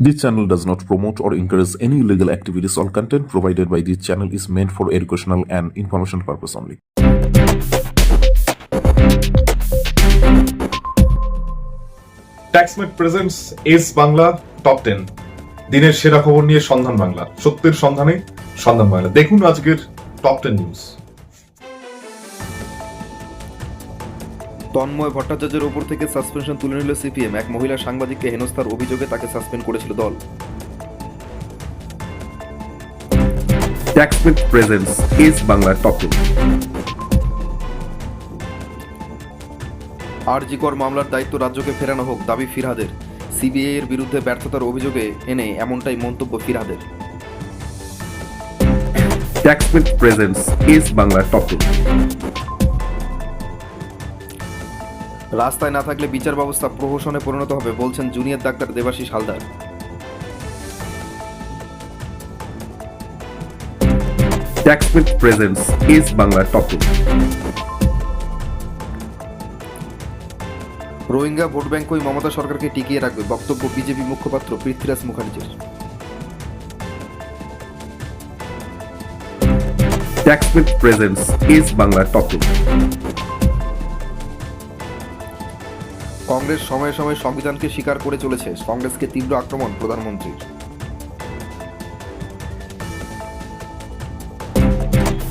This channel does not promote or encourage any illegal activities. All content provided by this channel is meant for educational and information purpose only. Taxmate presents S Bangla top ten দিনের সেরা খবর নিয়ে সন্ধান বাংলা সত্যের সন্ধানে সন্ধান বাংলা দেখুন আজকের টপ টেন নিউজ তন্ময় ভট্টাচার্যের ওপর থেকে সাসপেনশন তুলে নিল সিপিএম। এক মহিলা সাংবাদিককে হেনস্থার অভিযোগে তাকে সাসপেন্ড করেছিল দল। Taxmate presents S Bangla top RG Kar মামলার দায়িত্ব রাজ্যকে ফেরানো হোক দাবি ফিরহাদের। সিবিআই এর বিরুদ্ধে ব্যর্থতার অভিযোগে এনে এমনটাই মন্তব্য ফিরহাদের। Taxmate presents S Bangla top ten রাস্তায় না থাকলে বিচার ব্যবস্থা প্রহসনে পরিণত হবে বলছেন junior doctor Debashis Haldar. Taxmate presents S Bangla top ten Rohingya vote ব্যাংকই মমতা সরকারকে টিকিয়ে রাখবে? বক্তব্য বিজেপি মুখপাত্র পৃথ্বীরাজ মুখার্জির। Taxmate presents S Bangla top ten Congress সময়ে সময়ে সংবিধানকে স্বীকার করে চলেছে। কংগ্রেসকে তীব্র আক্রমণ প্রধানমন্ত্রীর।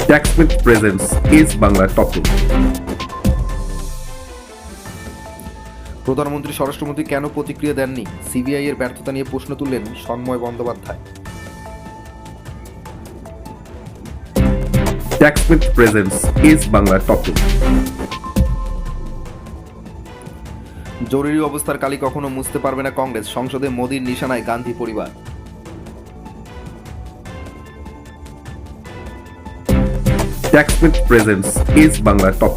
Taxmate presents S Bangla top প্রধানমন্ত্রী স্বরাষ্ট্রমন্ত্রী কেন প্রতিক্রিয়া দেননি? সিবিআই এর ব্যর্থতা নিয়ে প্রশ্ন তুললেন Sanmay Bandyopadhyay. Taxmate presents S Bangla top জরুরি অবস্থার কালি কখনো মুছতে পারবে না কংগ্রেস। সংসদে মোদীর নিশানায় গান্ধী পরিবার। Taxmate presents S Bangla top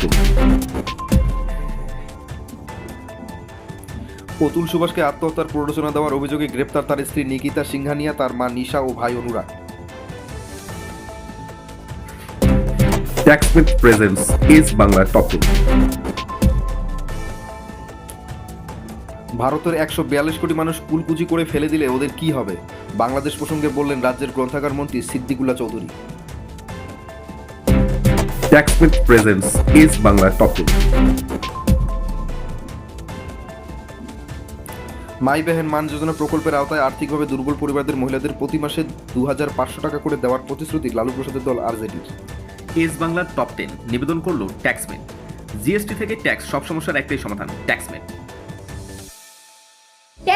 Atul সুভাষকে আত্মহত্যার প্ররোচনা দেওয়ার অভিযোগে গ্রেপ্তার তার স্ত্রী নিকিতা সিংহানিয়া তার মা নিশা ও ভাই Anurag. Taxmate presents S Bangla top ভারতের একশো বিয়াল্লিশ কোটি মানুষ কুলকুচি করে ফেলে দিলে ওদের কি হবে? বাংলাদেশ প্রসঙ্গে বললেন রাজ্যের গ্রন্থাগার মন্ত্রী Siddiqullah Chowdhury. Taxmate presents S Bangla top Mai Behen Maan Yojana প্রকল্পের আওতায় আর্থিকভাবে দুর্বল পরিবারদের মহিলাদের প্রতি মাসে দু হাজার পাঁচশো টাকা করে দেওয়ার প্রতিশ্রুতি লালু প্রসাদের দল আরজেডির। এস বাংলার টপ টেন নিবেদন করল ট্যাক্সমেট জিএসটি থেকে ট্যাক্স সব সমস্যার একটাই সমাধান Taxmate Yeah.